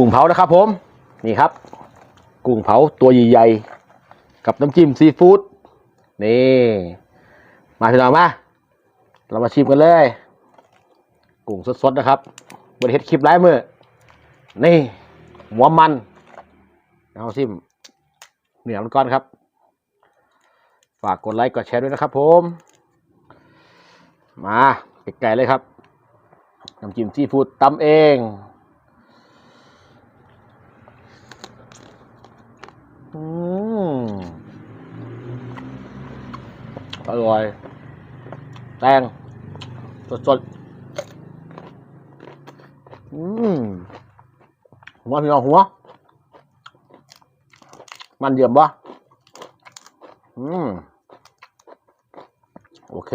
กุ้งเผานะครับผมนี่ครับ กุ้งเผาตัวใหญ่ๆกับน้ำจิ้มซีฟู้ดนี่มาพี่น้องมา เรามาชิมกันเลย กุ้งสดๆนะครับบริเฮ็ดคลิปไลฟ์มือนี่หัวมันเอาชิมเหนียวมันก่อนครับ ฝากกดไลค์กดแชร์ด้วยนะครับ ผม มาไกลๆเลยครับน้ำจิ้มซีฟู้ดตำเอง อืมอร่อย แตง สดๆอืมหัวพี่น้องหัว มันเยี่ยมปะอืม โอเค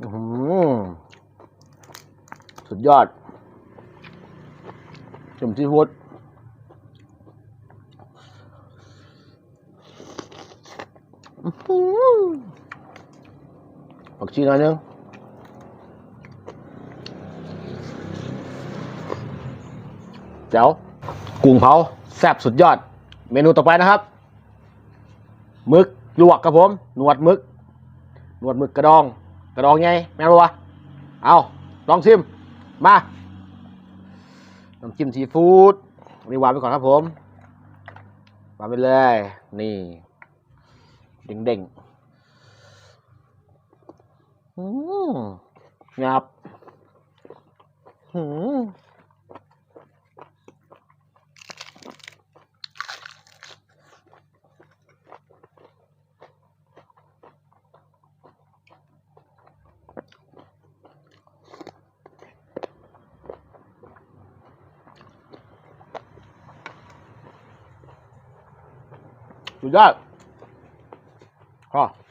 อือหือสุดยอดจุ่มซีฟู้ดอื้อหือ ผักชีหน่อยนึงแจ๋วกุ้งเผาแซ่บสุดยอด เมนูต่อไปนะครับมึกลวกครับผม หนวดมึก หนวดมึกกระดอง กระดองไงแม่รู้วะเอาลองชิม มาน้ำจิ้มซีฟู้ดนี่วางไปก่อนครับผมวางไปเลย นี่ เด้งเด้งๆ อื